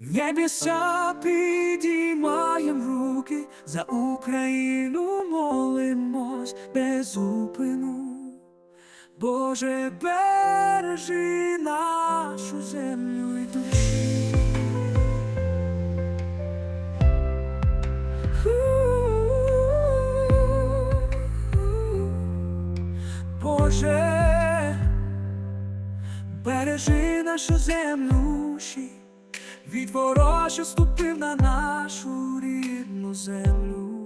Небеса підіймаєм руки, за Україну молимось без зупину. Боже, бережи нашу землю і душі. Боже, бережи нашу землю від ворога, що ступив на нашу рідну землю.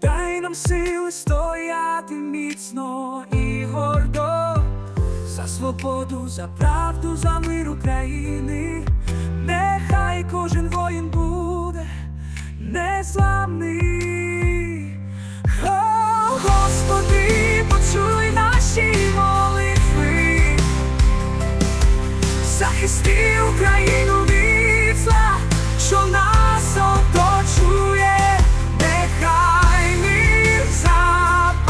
Дай нам сили стояти міцно і гордо за свободу, за правду, за мир України. Нехай кожен воїн буде незламний. Захисти Україну від що нас оточує, нехай мир запанує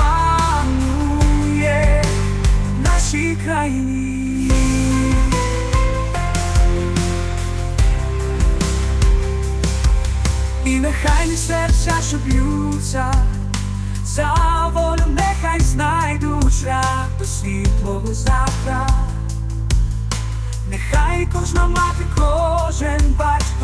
в нашій країні. І нехай не серця, що б'ються, за волю нехай знайдуть шлях до світлого завтра. Нехай кожна мати, кожен батько